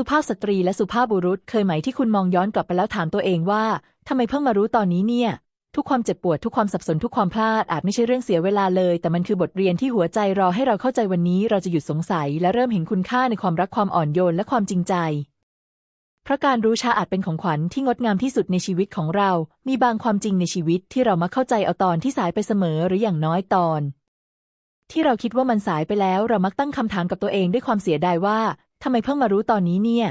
สุภาพสตรีและสุภาพบุรุษเคยไหมที่คุณมองย้อนกลับไปแล้วถามตัวเองว่าทำไมเพิ่งมารู้ตอนนี้เนี่ย ทุกความเจ็บปวดทุกความสับสนทุกความพลาดอาจไม่ใช่เรื่องเสียเวลาเลย แต่มันคือบทเรียนที่หัวใจรอให้เราเข้าใจวันนี้ เราจะหยุดสงสัย และเริ่มเห็นคุณค่าในความรักความอ่อนโยนและความจริงใจเพราะการรู้ช้าอาจเป็นของขวัญที่งดงามที่สุดในชีวิตของเรา มีบางความจริงในชีวิตที่เรามักเข้าใจเอาตอนที่สายไปเสมอหรืออย่างน้อยตอน ที่เราคิดว่ามันสายไปแล้ว เรามักตั้งคำถามกับตัวเองด้วยความเสียดายว่า ทำไมเพิ่งมารู้ตอนนี้เนี่ย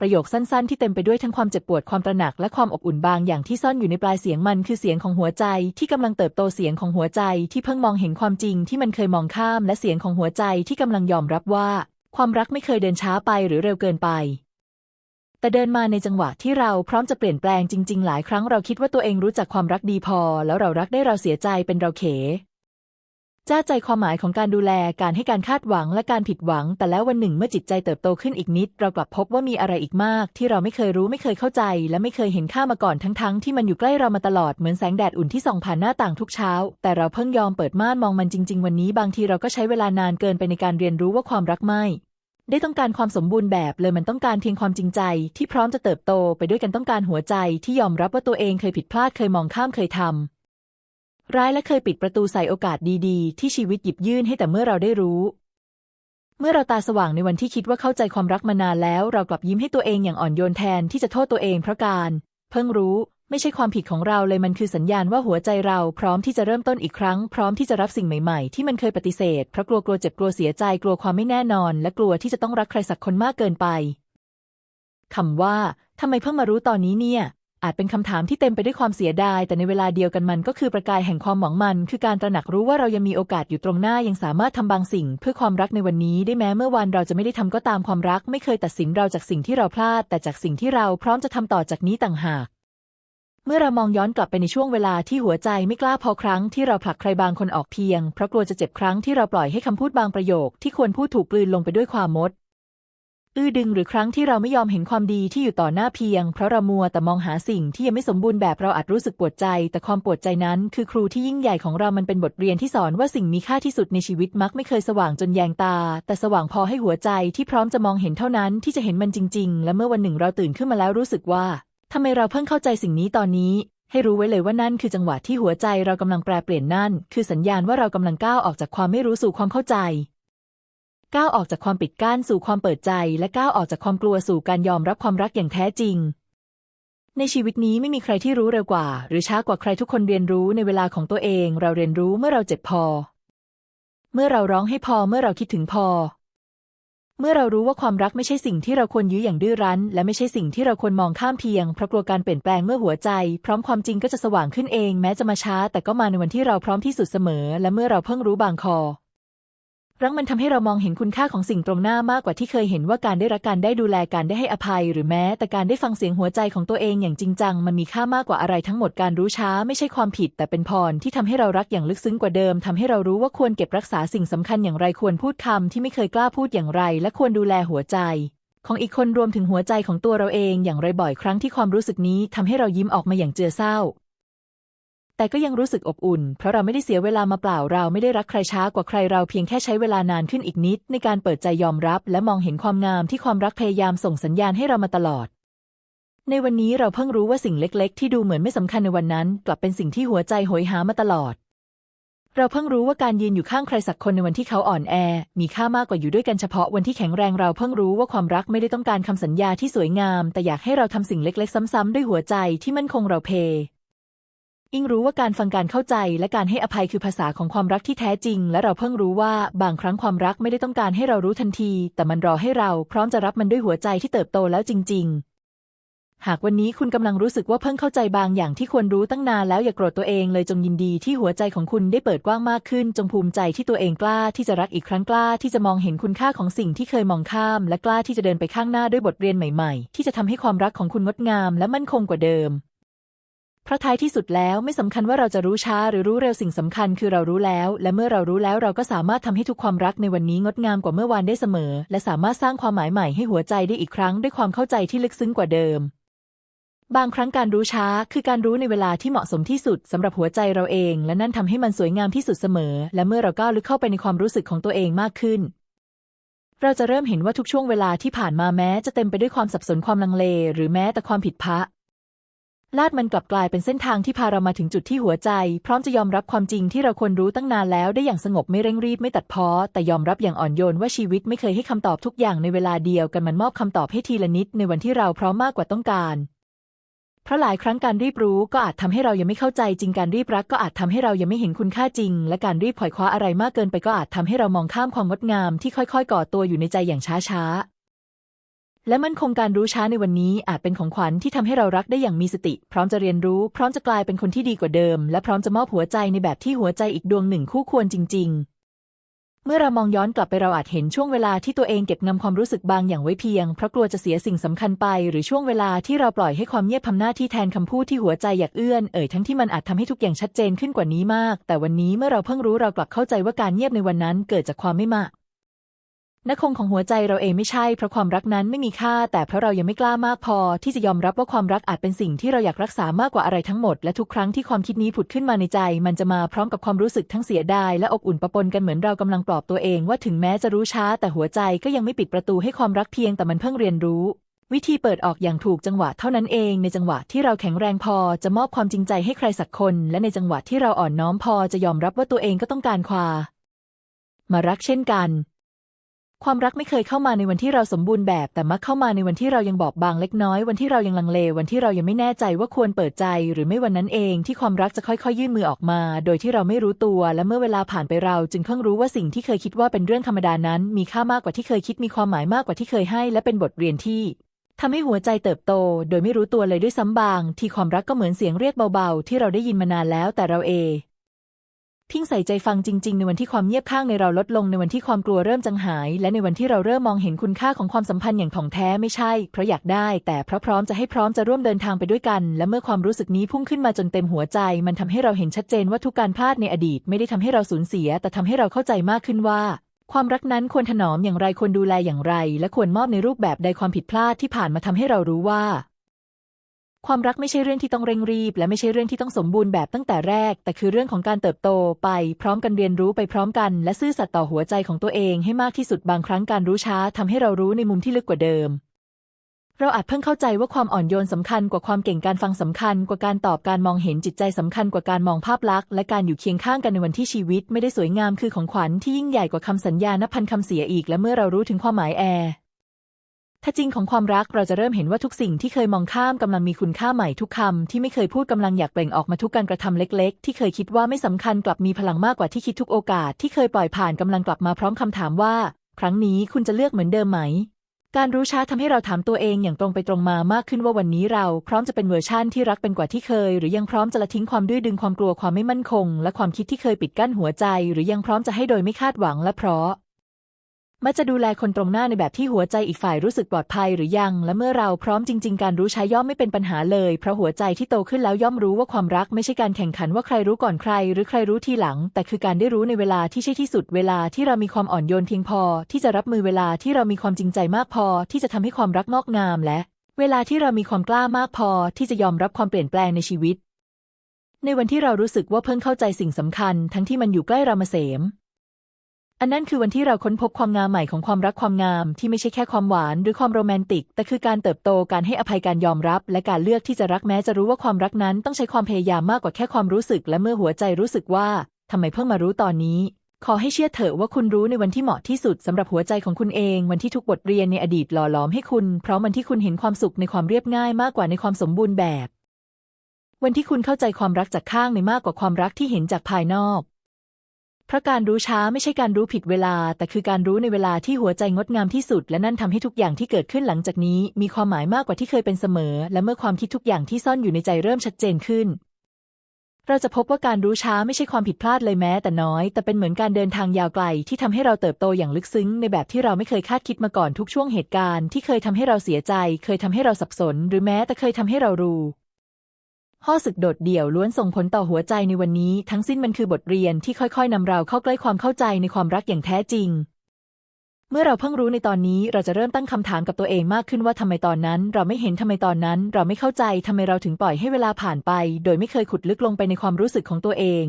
ประโยคสั้น ๆ ที่เต็มไปด้วยทั้งความเจ็บปวดความตระหนักและความอบอุ่นบางอย่างที่ซ่อนอยู่ในปลายเสียงมันคือเสียงของหัวใจที่กำลังเติบโตเสียงของหัวใจที่เพิ่งมองเห็นความจริงที่มันเคยมองข้าม และเสียงของหัวใจที่กำลังยอมรับว่า ความรักไม่เคยเดินช้าไปหรือเร็วเกินไปแต่เดินมาในจังหวะที่เราพร้อมจะเปลี่ยนแปลงจริง ๆ หลายครั้งเราคิดว่าตัวเองรู้จักความรักดีพอ แล้วเรารักได้เราเสียใจเป็นเราเข จ้าใจความหมายของการดูแลการให้การคาดหวังและการผิดหวัง แต่แล้ววันหนึ่งเมื่อจิตใจเติบโตขึ้นอีกนิด เรากลับพบว่ามีอะไรอีกมาก ที่เราไม่เคยรู้ไม่เคยเข้าใจ และไม่เคยเห็นค่ามาก่อนทั้งๆที่มันอยู่ใกล้เรามาตลอดเหมือนแสงแดดอุ่นที่ส่องผ่านหน้าต่างทุกเช้า แต่เราเพิ่งยอมเปิดม่านมองมันจริง ๆ วันนี้บางทีเราก็ใช้เวลานานเกินไปในการเรียนรู้ว่าความรักไม่ได้ต้องการความสมบูรณ์แบบเลยมันต้องการเพียงความจริงใจ ที่พร้อมจะเติบโตไปด้วยกันต้องการหัวใจ ที่ยอมรับว่าตัวเองเคยผิดพลาดเคยมองข้ามเคยทำ ร้ายและเคยปิดประตูใส่โอกาสดีๆ ที่ชีวิตหยิบยื่นให้แต่เมื่อเราได้รู้ เมื่อเราตาสว่างในวันที่คิดว่าเข้าใจความรักมานานแล้ว เรากลับยิ้มให้ตัวเองอย่างอ่อนโยนแทนที่จะโทษตัวเองเพราะการ เพิ่งรู้ไม่ใช่ความผิดของเราเลยมันคือสัญญาณว่าหัวใจเราพร้อมที่จะเริ่มต้นอีกครั้ง พร้อมที่จะรับสิ่งใหม่ๆ ที่มันเคยปฏิเสธเพราะกลัวกลัวเจ็บกลัวเสียใจกลัวความไม่แน่นอน และกลัวที่จะต้องรักใครสักคนมากเกินไปคำว่าทำไมเพิ่งมารู้ตอนนี้เนี่ย อาจเป็นคำถามที่เต็มไปด้วยความเสียดาย แต่ในเวลาเดียวกันมันก็คือประกายแห่งความหวังมัน คือการตระหนักรู้ว่าเรายังมีโอกาสอยู่ตรงหน้ายังสามารถทำบางสิ่ง เพื่อความรักในวันนี้ได้แม้เมื่อวันเราจะไม่ได้ทำก็ตามความรัก ไม่เคยตัดสินเราจากสิ่งที่เราพลาด แต่จากสิ่งที่เราพร้อมจะทำต่อจากนี้ต่างหาก เมื่อเรามองย้อนกลับไปในช่วงเวลาที่หัวใจไม่กล้าพอครั้งที่เราผลักใครบางคนออกเพียงเพราะกลัวจะเจ็บครั้งที่เราปล่อยให้คำพูดบางประโยค ที่ควรพูดถูกกลืนลงไปด้วยความมด อื้อดึงหรือครั้งที่เราไม่ยอมเห็นความดีที่อยู่ต่อหน้าเพียง เพราะเรามัวแต่มองหาสิ่งที่ยังไม่สมบูรณ์แบบเราอาจรู้สึกปวดใจ แต่ความปวดใจนั้น คือครูที่ยิ่งใหญ่ของเรามันเป็นบทเรียนที่สอนว่าสิ่งมีค่าที่สุดในชีวิตมักไม่เคยสว่างจนแยงตา แต่สว่างพอให้หัวใจที่พร้อมจะมองเห็นเท่านั้นที่จะเห็นมันจริง ๆ และเมื่อวันหนึ่งเราตื่นขึ้นมาแล้วรู้สึกว่าทำไมเราเพิ่งเข้าใจสิ่งนี้ตอนนี้ ให้รู้ไว้เลยว่านั่นคือจังหวะที่หัวใจเรากำลังแปรเปลี่ยนนั่น คือสัญญาณว่าเรากำลังก้าวออกจากความไม่รู้สู่ความเข้าใจ ก้าวออกจากความปิดกั้นสู่ความเปิดใจ และก้าวออกจากความกลัวสู่การยอมรับความรักอย่างแท้จริง ในชีวิตนี้ไม่มีใครที่รู้เร็วกว่า หรือช้ากว่าใครทุกคนเรียนรู้ในเวลาของตัวเอง เราเรียนรู้เมื่อเราเจ็บพอ เมื่อเราร้องให้พอเมื่อเราคิดถึงพอ เมื่อเรารู้ว่าความรักไม่ใช่สิ่งที่เราควรยื้ออย่างดื้อรั้น และไม่ใช่สิ่งที่เราควรมองข้ามเพียงเพราะกลัวการเปลี่ยนแปลงเมื่อหัวใจ พร้อมความจริงก็จะสว่างขึ้นเอง แม้จะมาช้า แต่ก็มาในวันที่เราพร้อมที่สุดเสมอ และเมื่อเราเพิ่งรู้บางคอ รักมันทำให้เรามองเห็นคุณค่าของสิ่งตรงหน้ามากกว่าที่เคยเห็นว่าการได้รักการได้ดูแลการได้ให้อภัย หรือแม้แต่การได้ฟังเสียงหัวใจของตัวเองอย่างจริงจัง มันมีค่ามากกว่าอะไรทั้งหมดการรู้ช้าไม่ใช่ความผิด แต่เป็นพรที่ทำให้เรารักอย่างลึกซึ้งกว่าเดิมทำให้เรารู้ว่าควรเก็บรักษาสิ่งสำคัญอย่างไรควรพูดคำที่ไม่เคยกล้าพูดอย่างไร และควรดูแลหัวใจ ของอีกคนรวมถึงหัวใจของตัวเราเองอย่างไรบ่อยครั้งที่ความรู้สึกนี้ทำให้เรายิ้มออกมาอย่างเจือเศร้า แต่ก็ยังรู้สึกอบอุ่น เพราะเราไม่ได้เสียเวลามาเปล่าเราไม่ได้รักใครช้ากว่าใครเราเพียงแค่ใช้เวลานานขึ้นอีกนิด ในการเปิดใจยอมรับ และมองเห็นความงามที่ความรักพยายามส่งสัญญาณให้เรามาตลอด ในวันนี้เราเพิ่งรู้ว่าสิ่งเล็ก ๆ ที่ดูเหมือนไม่สำคัญในวันนั้น กลับเป็นสิ่งที่หัวใจโหยหามาตลอด เราเพิ่งรู้ว่าการยืนอยู่ข้างใครสักคนในวันที่เขาอ่อนแอ มีค่ามากกว่าอยู่ด้วยกันเฉพาะวันที่แข็งแรงเราเพิ่งรู้ว่าความรักไม่ได้ต้องการคำสัญญาที่สวยงาม แต่อยากให้เราทำสิ่งเล็ก ๆ ซ้ำๆด้วยหัวใจที่มั่นคงเราเพ อิงรู้ว่าการฟังการเข้าใจและการให้อภัยคือภาษาของความรักที่แท้จริง และเราเพิ่งรู้ว่าบางครั้งความรักไม่ได้ต้องการให้เรารู้ทันที แต่มันรอให้เราพร้อมจะรับมันด้วยหัวใจที่เติบโตแล้วจริง ๆ หากวันนี้คุณกำลังรู้สึกว่าเพิ่งเข้าใจบางอย่างที่ควรรู้ตั้งนานแล้วอย่าโกรธตัวเองเลยจงยินดีที่หัวใจของคุณได้เปิดกว้างมากขึ้น จงภูมิใจที่ตัวเองกล้าที่จะรักอีกครั้งกล้า ที่จะมองเห็นคุณค่าของสิ่งที่เคยมองข้าม และกล้าที่จะเดินไปข้างหน้าด้วยบทเรียนใหม่ ๆ ที่จะทำให้ความรักของคุณงดงาม และมั่นคงกว่าเดิม ราะท้ายที่สุดแล้วไม่สำคัญว่าเราจะรู้ช้าหรือรู้เร็วสิ่งสำคัญคือเรารู้แล้ว และเมื่อเรารู้แล้วเราก็สามารถทำให้ทุกความรักในวันนี้งดงามกว่าเมื่อวานได้เสมอ และสามารถสร้างความหมายใหม่ให้หัวใจได้อีกครั้งด้วยความเข้าใจที่ลึกซึ้งกว่าเดิม บางครั้งการรู้ช้าคือการรู้ในเวลาที่เหมาะสมที่สุดสำหรับหัวใจเราเอง และนั่นทำให้มันสวยงามที่สุดเสมอ และเมื่อเราก้าวลึกเข้าไปในความรู้สึกของตัวเองมากขึ้นเราจะเริ่มเห็นว่าทุกช่วงเวลาที่ผ่านมาแม้จะเต็มไปด้วยความสับสนความลังเล หรือแม้แต่ความผิดพลาด ลาดมันกลับกลายเป็นเส้นทางที่พาเรามาถึงจุดที่หัวใจ พร้อมจะยอมรับความจริงที่เราควรรู้ตั้งนานแล้วได้อย่างสงบไม่เร่งรีบไม่ตัดพ้อแต่ยอมรับอย่างอ่อนโยนว่าชีวิตไม่เคยให้คำตอบทุกอย่างในเวลาเดียวกันมันมอบคำตอบให้ทีละนิดในวันที่เราพร้อมมากกว่าต้องการเพราะหลายครั้งการรีบรู้ก็อาจทำให้เรายังไม่เข้าใจจริงการรีบรักก็อาจทำให้เรายังไม่เห็นคุณค่าจริง และการรีบขวอยคว้าอะไรมากเกินไปก็อาจทำให้เรามองข้ามความงดงามที่ค่อยๆ ก่อตัวอยู่ในใจอย่างช้าๆ และมันคงการรู้ช้าในวันนี้อาจเป็นของขวัญที่ทำให้เรารักได้อย่างมีสติ พร้อมจะเรียนรู้ พร้อมจะกลายเป็นคนที่ดีกว่าเดิม และพร้อมจะมอบหัวใจในแบบที่หัวใจอีกดวงหนึ่งคู่ควรจริง ๆ เมื่อเรามองย้อนกลับไปเราอาจเห็นช่วงเวลาที่ตัวเองเก็บงำความรู้สึกบางอย่างไว้เพียงเพราะกลัวจะเสียสิ่งสำคัญไป หรือช่วงเวลาที่เราปล่อยให้ความเงียบทำหน้าที่แทนคำพูดที่หัวใจอยากเอื้อนเอ่ยทั้งที่มันอาจทำให้ทุกอย่างชัดเจนขึ้นกว่านี้มาก แต่วันนี้เมื่อเราเพิ่งรู้เรากลับเข้าใจว่าการเงียบในวันนั้นเกิดจากความไม่มาก นคงของหัวใจเราเองไม่ใช่เพราะความรักนั้นไม่มีค่า แต่เพราะเรายังไม่กล้ามากพอ ที่จะยอมรับว่าความรักอาจเป็นสิ่งที่เราอยากรักษามากกว่าอะไรทั้งหมด และทุกครั้งที่ความคิดนี้ผุดขึ้นมาในใจ มันจะมาพร้อมกับความรู้สึกทั้งเสียดายและอบอุ่นปะปนกันเหมือนเรากำลังปลอบตัวเองว่าถึงแม้จะรู้ช้า แต่หัวใจก็ยังไม่ปิดประตูให้ความรักเพียงแต่มันเพิ่งเรียนรู้วิธีเปิดออกอย่างถูกจังหวะเท่านั้นเองในจังหวะที่เราแข็งแรงพอจะมอบความจริงใจให้ใครสักคน และในจังหวะที่เราอ่อนน้อมพอจะยอมรับว่าตัวเองก็ต้องการความมารักเช่นกัน ความรักไม่เคยเข้ามาในวันที่เราสมบูรณ์แบบ แต่มักเข้ามาในวันที่เรายังบอบบางเล็กน้อย วันที่เรายังลังเล วันที่เรายังไม่แน่ใจว่าควรเปิดใจ หรือไม่วันนั้นเองที่ความรักจะค่อยๆ ยื่นมือออกมา โดยที่เราไม่รู้ตัว และเมื่อเวลาผ่านไปเรา จึงเพิ่งรู้ว่าสิ่งที่เคยคิดว่าเป็นเรื่องธรรมดานั้น มีค่ามากกว่าที่เคยคิดมีความหมายมากกว่าที่เคยให้ และเป็นบทเรียนที่ทำให้หัวใจเติบโต โดยไม่รู้ตัวเลยด้วยซ้ำบาง ที่ความรักก็เหมือนเสียงเรียกเบาๆ ที่เราได้ยินมานานแล้วแต่เราเอง ทิ้งใส่ใจฟังจริง ๆ ในวันที่ความเงียบข้างในเราลดลงในวันที่ความกลัวเริ่มจางหาย และในวันที่เราเริ่มมองเห็นคุณค่าของความสัมพันธ์อย่างถ่องแท้ไม่ใช่ เพราะอยากได้ แต่เพราะพร้อมจะให้พร้อมจะร่วมเดินทางไปด้วยกัน และเมื่อความรู้สึกนี้พุ่งขึ้นมาจนเต็มหัวใจ มันทำให้เราเห็นชัดเจนว่าทุกการพลาดในอดีต ไม่ได้ทำให้เราสูญเสีย แต่ทำให้เราเข้าใจมากขึ้นว่า ความรักนั้นควรถนอมอย่างไรควรดูแลอย่างไร และควรมอบในรูปแบบใดความผิดพลาดที่ผ่านมาทำให้เรารู้ว่า ความรักไม่ใช่เรื่องที่ต้องเร่งรีบ และไม่ใช่เรื่องที่ต้องสมบูรณ์แบบตั้งแต่แรก แต่คือเรื่องของการเติบโตไป พร้อมกันเรียนรู้ไปพร้อมกัน และซื่อสัตย์ต่อหัวใจของตัวเองให้มากที่สุดบางครั้งการรู้ช้าทำให้เรารู้ในมุมที่ลึกกว่าเดิม เราอาจเพิ่งเข้าใจว่าความอ่อนโยนสำคัญกว่าความเก่งการฟังสำคัญ กว่าการตอบการมองเห็นจิตใจสำคัญกว่าการมองภาพลักษณ์และการอยู่เคียงข้างกันในวันที่ชีวิต ไม่ได้สวยงามคือของขวัญที่ยิ่งใหญ่กว่าคำสัญญานับพันคำเสียอีก และเมื่อเรารู้ถึงความหมายแอร์ ถ้าจริงของความรักเราจะเริ่มเห็นว่าทุกสิ่งที่เคยมองข้ามกำลังมีคุณค่าใหม่ทุกคำที่ไม่เคยพูดกำลังอยากเปล่งออกมาทุกการกระทำเล็ก ๆ ที่เคยคิดว่าไม่สำคัญกลับมีพลังมากกว่าที่คิดทุกโอกาสที่เคยปล่อยผ่านกำลังกลับมาพร้อมคำถามว่า ครั้งนี้คุณจะเลือกเหมือนเดิมไหม การรู้ช้าทำให้เราถามตัวเองอย่างตรงไปตรงมามากขึ้นว่าวันนี้เราพร้อมจะเป็นเวอร์ชั่นที่รักเป็นกว่าที่เคย หรือยังพร้อมจะละทิ้งความดื้อดึงความกลัวความไม่มั่นคง และความคิดที่เคยปิดกั้นหัวใจ หรือยังพร้อมจะให้โดยไม่คาดหวังและเพราะ มักจะดูแลคนตรงหน้าในแบบที่หัวใจอีกฝ่ายรู้สึกปลอดภัยหรือยัง และเมื่อเราพร้อมจริง ๆ การรู้ใช้ย่อมไม่เป็นปัญหาเลย เพราะหัวใจที่โตขึ้นแล้วย่อมรู้ว่าความรักไม่ใช่การแข่งขันว่าใครรู้ก่อนใคร หรือใครรู้ทีหลัง แต่คือการได้รู้ในเวลาที่ใช่ที่สุดเวลาที่เรามีความอ่อนโยนเพียงพอ ที่จะรับมือเวลาที่เรามีความจริงใจมากพอ ที่จะทำให้ความรักงอกงามและ เวลาที่เรามีความกล้ามากพอ ที่จะยอมรับความเปลี่ยนแปลงในชีวิต ในวันที่เรารู้สึกว่าเพิ่งเข้าใจสิ่งสำคัญ ทั้งที่มันอยู่ใกล้เรามาเสม อันนั้นคือวันที่เราค้นพบความงามใหม่ของความรักความงาม ที่ไม่ใช่แค่ความหวานหรือความโรแมนติก แต่คือการเติบโตการให้อภัยการยอมรับ และการเลือกที่จะรักแม้จะรู้ว่าความรักนั้นต้องใช้ความพยายามมากกว่าแค่ความรู้สึก และเมื่อหัวใจรู้สึกว่าทำไมเพิ่งมารู้ตอนนี้ ขอให้เชื่อเถอะว่าคุณรู้ในวันที่เหมาะที่สุดสำหรับหัวใจของคุณเอง วันที่ทุกบทเรียนในอดีตหล่อหลอมให้คุณ เพราะวันที่คุณเห็นความสุขในความเรียบง่ายมากกว่าในความสมบูรณ์แบบ วันที่คุณเข้าใจความรักจากข้างในมากกว่าความรักที่เห็นจากภายนอก เพราะการรู้ช้าไม่ใช่การรู้ผิดเวลา แต่คือการรู้ในเวลาที่หัวใจงดงามที่สุด และนั่นทำให้ทุกอย่างที่เกิดขึ้นหลังจากนี้ มีความหมายมากกว่าที่เคยเป็นเสมอ และเมื่อความคิดทุกอย่างที่ซ่อนอยู่ในใจเริ่มชัดเจนขึ้น เราจะพบว่าการรู้ช้าไม่ใช่ความผิดพลาดเลยแม้ แต่น้อย แต่เป็นเหมือนการเดินทางยาวไกล ที่ทำให้เราเติบโตอย่างลึกซึ้ง ในแบบที่เราไม่เคยคาดคิดมาก่อนทุกช่วงเหตุการณ์ที่เคยทำให้เราเสียใจ เคยทำให้เราสับสน หรือแม้แต่เคยทำให้เรารู้ ข้อศึกโดดเดี่ยวล้วนส่งผลต่อหัวใจในวันนี้ ทั้งสิ้นมันคือบทเรียนที่ค่อยๆนำเราเข้าใกล้ความเข้าใจในความรักอย่างแท้จริง เมื่อเราเพิ่งรู้ในตอนนี้เราจะเริ่มตั้งคำถามกับตัวเองมากขึ้นว่าทำไมตอนนั้น เราไม่เห็นทำไมตอนนั้น เราไม่เข้าใจทำไมเราถึงปล่อยให้เวลาผ่านไป โดยไม่เคยขุดลึกลงไปในความรู้สึกของตัวเอง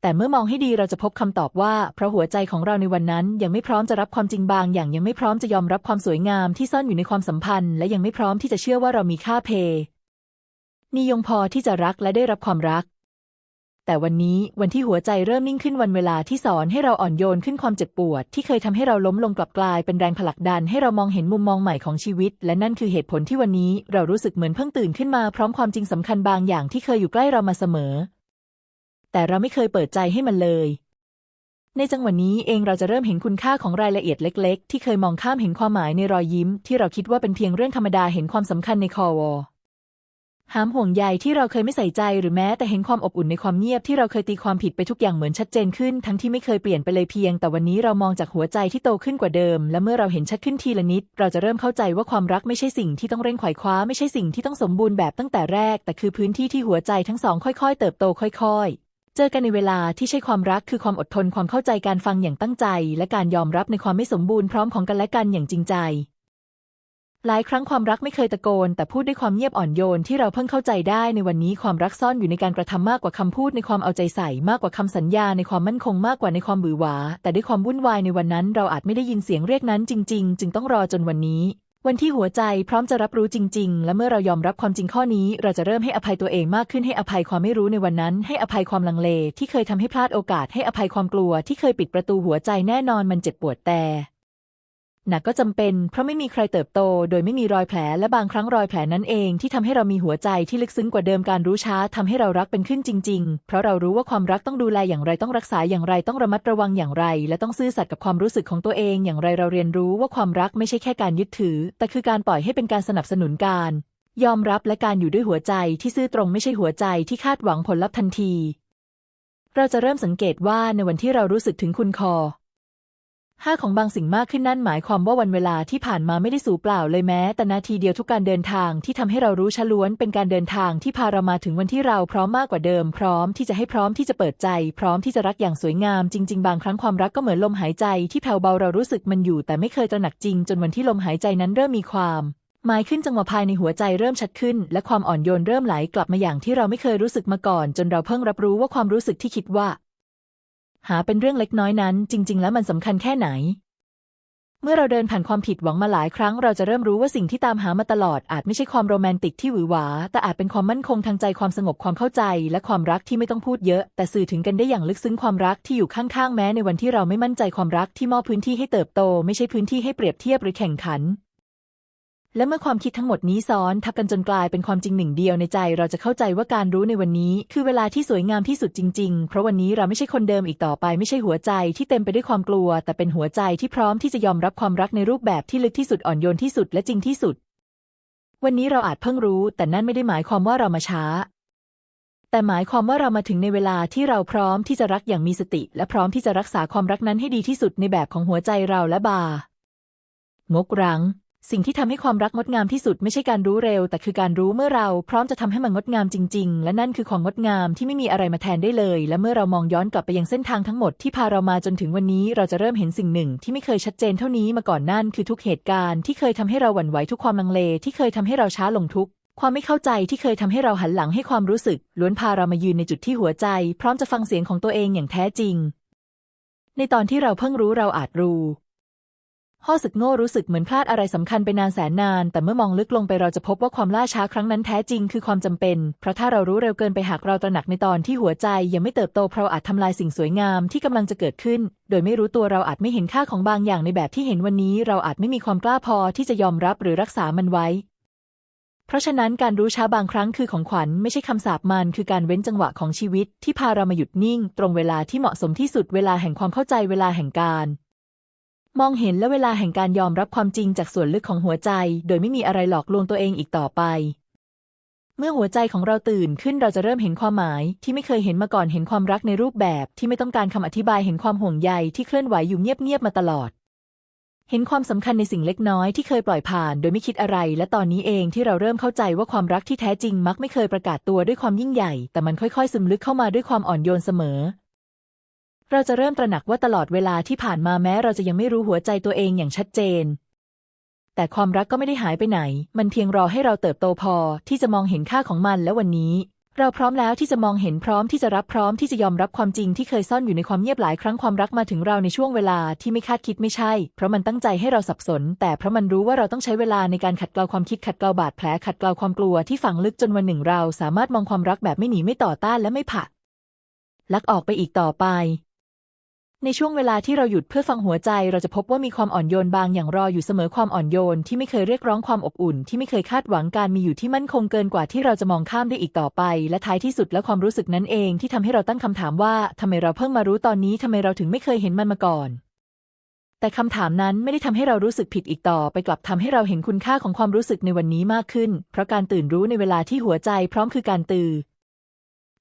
แต่เมื่อมองให้ดีเราจะพบคำตอบว่าเพราะหัวใจของเราในวันนั้น ยังไม่พร้อมจะรับความจริงบาง อย่างยังไม่พร้อมจะยอมรับความสวยงามที่ซ่อนอยู่ในความสัมพันธ์ และยังไม่พร้อมที่จะเชื่อว่าเรามีค่าเพ นิยงพอที่จะรักและได้รับความรัก แต่วันนี้วันที่หัวใจเริ่มนิ่งขึ้นวันเวลาที่สอนให้เราอ่อนโยนขึ้นความเจ็บปวด ที่เคยทำให้เราล้มลงกลับกลายเป็นแรงผลักดันให้เรามองเห็นมุมมองใหม่ของชีวิต และนั่นคือเหตุผลที่วันนี้เรารู้สึกเหมือนเพิ่งตื่นขึ้นมาพร้อมความจริงสำคัญบางอย่างที่เคยอยู่ใกล้เรามาเสมอ แต่เราไม่เคยเปิดใจให้มันเลยในจังหวะนี้เองเราจะเริ่มเห็นคุณค่าของรายละเอียดเล็ก ๆ ที่เคยมองข้ามเห็นความหมายในรอยยิ้ม ที่เราคิดว่าเป็นเพียงเรื่องธรรมดาเห็นความสำคัญในคอวอ หามห่วงใยที่เราเคยไม่ใส่ใจหรือแม้แต่เห็นความอบอุ่นในความเงียบที่เราเคยตีความผิดไปทุกอย่างเหมือนชัดเจนขึ้น ทั้งที่ไม่เคยเปลี่ยนไปเลยเพียง แต่วันนี้เรามองจากหัวใจที่โตขึ้นกว่าเดิม และเมื่อเราเห็นชัดขึ้นทีละนิด เราจะเริ่มเข้าใจว่าความรักไม่ใช่สิ่งที่ต้องเร่งไขว่คว้าไม่ใช่สิ่งที่ต้องสมบูรณ์แบบตั้งแต่แรก แต่คือพื้นที่ที่หัวใจทั้งสองค่อย ๆ เติบโตค่อยๆเจอกันในเวลาที่ใช่ความรักคือความอดทนความเข้าใจการฟังอย่างตั้งใจ และการยอมรับในความไม่สมบูรณ์พร้อมของกันและกันอย่างจริงใจ หลายครั้งความรักไม่เคยตะโกน แต่พูดด้วยความเงียบอ่อนโยนที่เราเพิ่งเข้าใจได้ในวันนี้ความรักซ่อนอยู่ในการกระทำมากกว่าคำพูดในความเอาใจใส่มากกว่าคำสัญญาในความมั่นคงมากกว่าในความบือหวา แต่ด้วยความวุ่นวายในวันนั้น เราอาจไม่ได้ยินเสียงเรียกนั้นจริง ๆ จึงต้องรอจนวันนี้ วันที่หัวใจพร้อมจะรับรู้จริง ๆ และเมื่อเรายอมรับความจริงข้อนี้ เราจะเริ่มให้อภัยตัวเองมากขึ้นให้อภัยความไม่รู้ในวันนั้น ให้อภัยความลังเล ที่เคยทำให้พลาดโอกาสให้อภัยความกลัว ที่เคยปิดประตูหัวใจแน่นอนมันเจ็บปวดแต่ หนักก็จำเป็น เพราะไม่มีใครเติบโต โดยไม่มีรอยแผล และบางครั้งรอยแผลนั้นเองที่ทำให้เรามีหัวใจที่ลึกซึ้งกว่าเดิมการรู้ช้าทำให้เรารักเป็นขึ้นจริง ๆ เพราะเรารู้ว่าความรักต้องดูแลอย่างไรต้องรักษาอย่างไรต้องระมัดระวังอย่างไร และต้องซื่อสัตย์กับความรู้สึกของตัวเอง อย่างไรเราเรียนรู้ว่าความรักไม่ใช่แค่การยึดถือ แต่คือการปล่อยให้เป็นการสนับสนุนการ ยอมรับและการอยู่ด้วยหัวใจที่ซื่อตรงไม่ใช่หัวใจที่คาดหวังผลลัพธ์ทันที เราจะเริ่มสังเกตว่าในวันที่เรารู้สึกถึงคุณคอ ห้าของบางสิ่งมากขึ้นนั่นหมายความว่าวันเวลาที่ผ่านมาไม่ได้สูญเปล่าเลยแม้ แต่นาทีเดียวทุกการเดินทางที่ทำให้เรารู้ชะล้วนเป็นการเดินทางที่พาเรามาถึงวันที่เราพร้อมมากกว่าเดิม พร้อมที่จะให้พร้อมที่จะเปิดใจ พร้อมที่จะรักอย่างสวยงามจริง ๆ บางครั้งความรักก็เหมือนลมหายใจที่แผ่วเบาเรารู้สึกมันอยู่ แต่ไม่เคยตระหนักจริง จนวันที่ลมหายใจนั้นเริ่มมีความหมายขึ้นจังหวะภายในหัวใจเริ่มชัดขึ้น และความอ่อนโยนเริ่มไหลกลับมาอย่างที่เราไม่เคยรู้สึกมาก่อน จนเราเพิ่งรับรู้ว่าความรู้สึกที่คิดว่า หาเป็นเรื่องเล็กน้อยนั้น จริง ๆ แล้วมันสำคัญแค่ไหน เมื่อเราเดินผ่านความผิดหวังมาหลายครั้ง เราจะเริ่มรู้ว่าสิ่งที่ตามหามาตลอดอาจไม่ใช่ความโรแมนติกที่หวือหวา แต่อาจเป็นความมั่นคงทางใจความสงบความเข้าใจ และความรักที่ไม่ต้องพูดเยอะ แต่สื่อถึงกันได้อย่างลึกซึ้งความรักที่อยู่ข้างๆแม้ในวันที่เราไม่มั่นใจความรักที่มอบพื้นที่ให้เติบโต ไม่ใช่พื้นที่ให้เปรียบเทียบหรือแข่งขัน และเมื่อความคิดทั้งหมดนี้ซ้อนทับกันจนกลายเป็นความจริงหนึ่งเดียวในใจ เราจะเข้าใจว่าการรู้ในวันนี้ คือเวลาที่สวยงามที่สุดจริง ๆ เพราะวันนี้เราไม่ใช่คนเดิมอีกต่อไปไม่ใช่หัวใจที่เต็มไปด้วยความกลัว แต่เป็นหัวใจที่พร้อมที่จะยอมรับความรักในรูปแบบที่ลึกที่สุดอ่อนโยนที่สุดและจริงที่สุด วันนี้เราอาจเพิ่งรู้ แต่นั่นไม่ได้หมายความว่าเรามาช้า แต่หมายความว่าเรามาถึงในเวลาที่เราพร้อมที่จะรักอย่างมีสติ และพร้อมที่จะรักษาความรักนั้นให้ดีที่สุดในแบบของหัวใจเราและบางกรัง สิ่งที่ทำให้ความรักงดงามที่สุดไม่ใช่การรู้เร็ว แต่คือการรู้เมื่อเราพร้อมจะทำให้มันงดงามจริง ๆ และนั่นคือความงดงามที่ไม่มีอะไรมาแทนได้เลย และเมื่อเรามองย้อนกลับไปยังเส้นทางทั้งหมดที่พาเรามาจนถึงวันนี้ เราจะเริ่มเห็นสิ่งหนึ่งที่ไม่เคยชัดเจนเท่านี้มาก่อนนั่นคือทุกเหตุการณ์ที่เคยทำให้เราหวั่นไหวทุกความลังเล ที่เคยทำให้เราช้าลงทุกความไม่เข้าใจที่เคยทำให้เราหันหลังให้ความรู้สึก ล้วนพาเรามายืนในจุดที่หัวใจ พร้อมจะฟังเสียงของตัวเองอย่างแท้จริง ในตอนที่เราเพิ่งรู้เราอาจรู้ ห่อสึกโง่รู้สึกเหมือนพลาดอะไรสำคัญไปนานแสนนาน แต่เมื่อมองลึกลงไปเราจะพบว่าความล่าช้าครั้งนั้นแท้จริงคือความจำเป็น เพราะถ้าเรารู้เร็วเกินไปหากเราตระหนักในตอนที่หัวใจยังไม่เติบโตเราอาจทำลายสิ่งสวยงามที่กำลังจะเกิดขึ้น โดยไม่รู้ตัวเราอาจไม่เห็นค่าของบางอย่างในแบบที่เห็นวันนี้ เราอาจไม่มีความกล้าพอที่จะยอมรับหรือรักษามันไว้ เพราะฉะนั้นการรู้ช้าบางครั้งคือของขวัญไม่ใช่คำสาปมันคือการเว้นจังหวะของชีวิต ที่พาเรามาหยุดนิ่ง ตรงเวลาที่เหมาะสมที่สุดเวลาแห่งความเข้าใจเวลาแห่งการ มองเห็นและเวลาแห่งการยอมรับความจริงจากส่วนลึกของหัวใจ โดยไม่มีอะไรหลอกลวงตัวเองอีกต่อไป เมื่อหัวใจของเราตื่นขึ้นเราจะเริ่มเห็นความหมายที่ไม่เคยเห็นมาก่อนเห็นความรักในรูปแบบที่ไม่ต้องการคำอธิบายเห็นความห่วงใยที่เคลื่อนไหวอยู่เงียบๆมาตลอด เห็นความสำคัญในสิ่งเล็กน้อยที่เคยปล่อยผ่าน โดยไม่คิดอะไร และตอนนี้เองที่เราเริ่มเข้าใจว่าความรักที่แท้จริงมักไม่เคยประกาศตัวด้วยความยิ่งใหญ่ แต่มันค่อยๆ ซึมลึกเข้ามาด้วยความอ่อนโยนเสมอ เราจะเริ่มตระหนักว่าตลอดเวลาที่ผ่านมาแม้เราจะยังไม่รู้หัวใจตัวเองอย่างชัดเจน แต่ความรักก็ไม่ได้หายไปไหน มันเพียงรอให้เราเติบโตพอที่จะมองเห็นค่าของมันและวันนี้ เราพร้อมแล้วที่จะมองเห็นพร้อมที่จะรับพร้อมที่จะยอมรับความจริงที่เคยซ่อนอยู่ในความเงียบหลายครั้งความรักมาถึงเราในช่วงเวลาที่ไม่คาดคิดไม่ใช่ เพราะมันตั้งใจให้เราสับสน แต่เพราะมันรู้ว่าเราต้องใช้เวลาในการขัดเกลาความคิดขัดเกลาบาดแผลขัดเกลาความกลัวที่ฝังลึกจนวันหนึ่งเรา สามารถมองความรักแบบไม่หนีไม่ต่อต้านและไม่ผักลักออกไปอีกต่อไป ในช่วงเวลาที่เราหยุดเพื่อฟังหัวใจ เราจะพบว่ามีความอ่อนโยนบางอย่างรออยู่เสมอความอ่อนโยนที่ไม่เคยเรียกร้องความอบอุ่น ที่ไม่เคยคาดหวังการมีอยู่ที่มั่นคงเกินกว่าที่เราจะมองข้ามได้อีกต่อไป และท้ายที่สุดและความรู้สึกนั้นเองที่ทำให้เราตั้งคำถามว่าทำไมเราเพิ่งมารู้ตอนนี้ทำไมเราถึงไม่เคยเห็นมันมาก่อน แต่คำถามนั้นไม่ได้ทำให้เรารู้สึกผิดอีกต่อ ไปกลับทำให้เราเห็นคุณค่าของความรู้สึกในวันนี้มากขึ้น เพราะการตื่นรู้ในเวลาที่หัวใจ พร้อมคือการตื่น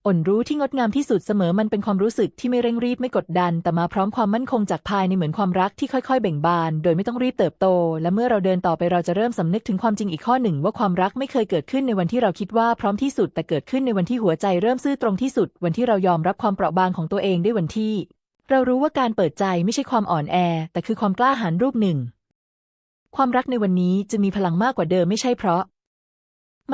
อ่อนรู้ที่งดงามที่สุดเสมอมันเป็นความรู้สึกที่ไม่เร่งรีบไม่กดดัน แต่มาพร้อมความมั่นคงจากภายในเหมือนความรักที่ค่อยๆ เบ่งบาน โดยไม่ต้องรีบเติบโต และเมื่อเราเดินต่อไปเราจะเริ่มสำนึกถึงความจริงอีกข้อหนึ่ง ว่าความรักไม่เคยเกิดขึ้นในวันที่เราคิดว่าพร้อมที่สุด แต่เกิดขึ้นในวันที่หัวใจเริ่มซื่อตรงที่สุด วันที่เรายอมรับความเปราะบางของตัวเองด้วยวันที่ เรารู้ว่าการเปิดใจไม่ใช่ความอ่อนแอ แต่คือความกล้าหาญรูปหนึ่ง ความรักในวันนี้จะมีพลังมากกว่าเดิมไม่ใช่เพราะ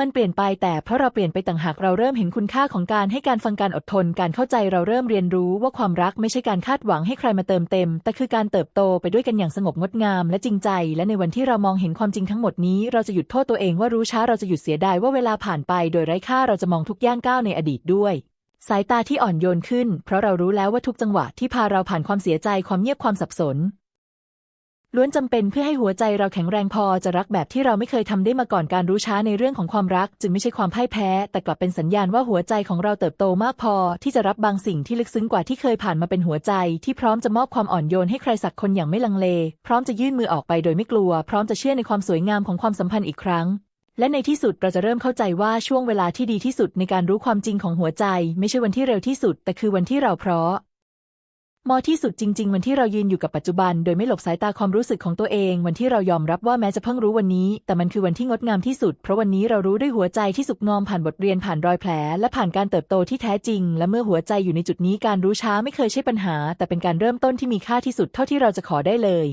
มันเปลี่ยนไปแต่เพราะเราเปลี่ยนไปต่างหากเราเริ่มเห็นคุณค่าของการให้การฟังการอดทน การเข้าใจเราเริ่มเรียนรู้ว่าความรักไม่ใช่การคาดหวังให้ใครมาเติมเต็ม แต่คือการเติบโตไปด้วยกันอย่างสงบงดงาม และจริงใจ และในวันที่เรามองเห็นความจริงทั้งหมดนี้ เราจะหยุดโทษตัวเองว่ารู้ช้าเราจะหยุดเสียดายว่าเวลาผ่านไป โดยไร้ค่าเราจะมองทุกย่างก้าวในอดีตด้วยสายตาที่อ่อนโยนขึ้น เพราะเรารู้แล้วว่าทุกจังหวะที่พาเราผ่านความเสียใจความเงียบความสับสน ล้วนจำเป็นเพื่อให้หัวใจเราแข็งแรงพอจะรักแบบที่เราไม่เคยทำได้มาก่อนการรู้ช้าในเรื่องของความรัก จึงไม่ใช่ความพ่ายแพ้ แต่กลับเป็นสัญญาณว่าหัวใจของเราเติบโตมากพอ ที่จะรับบางสิ่งที่ลึกซึ้งกว่าที่เคยผ่านมาเป็นหัวใจ ที่พร้อมจะมอบความอ่อนโยนให้ใครสักคนอย่างไม่ลังเล พร้อมจะยื่นมือออกไปโดยไม่กลัว พร้อมจะเชื่อในความสวยงามของความสัมพันธ์อีกครั้งและในที่สุดเราจะเริ่มเข้าใจว่าช่วงเวลาที่ดีที่สุดในการรู้ความจริงของหัวใจ ไม่ใช่วันที่เร็วที่สุด แต่คือวันที่เราพร้อม มอที่สุดจริง ๆ วันที่เรายืนอยู่กับปัจจุบัน โดยไม่หลบสายตาความรู้สึกของตัวเอง วันที่เรายอมรับว่าแม้จะเพิ่งรู้วันนี้ แต่มันคือวันที่งดงามที่สุด เพราะวันนี้เรารู้ด้วยหัวใจที่สุกงอมผ่านบทเรียนผ่านรอยแผล และผ่านการเติบโตที่แท้จริง และเมื่อหัวใจอยู่ในจุดนี้การรู้ช้าไม่เคยใช่ปัญหา แต่เป็นการเริ่มต้นที่มีค่าที่สุดเท่าที่เราจะขอได้เลย